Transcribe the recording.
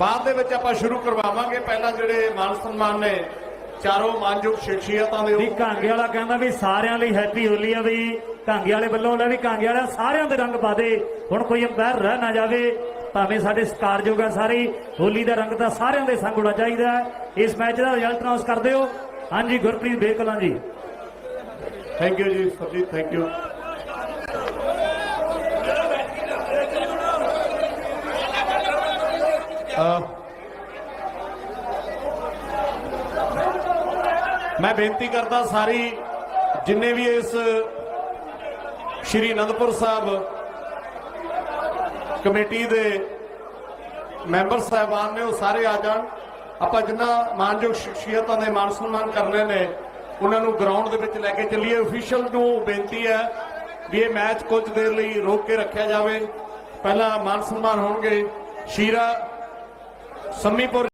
ਬਾਅਦ ਦੇ ਵਿੱਚ ਆਪਾਂ ਸ਼ੁਰੂ ਕਰਵਾਵਾਂਗੇ। ਪਹਿਲਾਂ ਜਿਹੜੇ ਮਾਨ ਸਨਮਾਨ ਨੇ ਚਾਰੋਂ ਮਾਨਯੋਗ ਸ਼ਖਸੀਅਤਾਂ ਦੇ ਵੀ ਕਾਂਗੇ ਵਾਲਾ ਕਹਿੰਦਾ ਵੀ ਸਾਰਿਆਂ ਲਈ ਹੈਪੀ ਹੋਲੀ ਆ ਵੀ ਕਾਂਗੇ ਵਾਲੇ ਵੱਲੋਂ ਲੈ ਵੀ ਕਾਂਗੇ ਵਾਲਾ ਸਾਰਿਆਂ ਦੇ ਰੰਗ ਪਾ ਦੇ। ਹੁਣ ਕੋਈ ਅੰਪਾਇਰ ਰਹਿ ਨਾ ਜਾਵੇ ਭਾਵੇਂ ਸਾਡੇ ਸਤਿਕਾਰਯੋਗ ਆ ਸਾਰੇ ਹੀ, ਹੋਲੀ ਦਾ ਰੰਗ ਤਾਂ ਸਾਰਿਆਂ ਦੇ ਸੰਗ ਹੋਣਾ ਚਾਹੀਦਾ ਹੈ। ਇਸ ਮੈਚ ਦਾ ਰਿਜ਼ਲਟ ਅਨਾਉਂਸ ਕਰ ਦਿਓ। ਹਾਂਜੀ ਗੁਰਪ੍ਰੀਤ ਬੇਕਲਾਂ ਜੀ। ਥੈਂਕ ਯੂ ਜੀ ਸਰਜੀਤ ਥੈਂਕ ਯੂ ਮੈਂ ਬੇਨਤੀ ਕਰਦਾ ਸਾਰੀ ਜਿੰਨੇ ਵੀ ਇਸ ਸ਼੍ਰੀ ਅਨੰਦਪੁਰ ਸਾਹਿਬ ਕਮੇਟੀ ਦੇ ਮੈਂਬਰ ਸਾਹਿਬਾਨ ਨੇ, ਉਹ ਸਾਰੇ ਆ ਜਾਣ। ਆਪਾਂ ਜਿੰਨਾ ਮਾਨਯੋਗ ਸ਼ਖਸੀਅਤਾਂ ਦੇ ਮਾਨ ਸਨਮਾਨ ਕਰਨੇ ਨੇ, ਉਹਨਾਂ ਨੂੰ ਗਰਾਊਂਡ ਦੇ ਵਿੱਚ ਲੈ ਕੇ ਚੱਲੀਏ। ਅਫੀਸ਼ੀਅਲ ਨੂੰ ਬੇਨਤੀ ਹੈ ਵੀ ਇਹ ਮੈਚ ਕੁਝ ਦੇਰ ਲਈ ਰੋਕ ਕੇ ਰੱਖਿਆ ਜਾਵੇ। ਪਹਿਲਾਂ ਮਾਨ ਸਨਮਾਨ ਹੋਣਗੇ। ਸ਼ੀਰਾ ਸੰਮੀਪੁਰ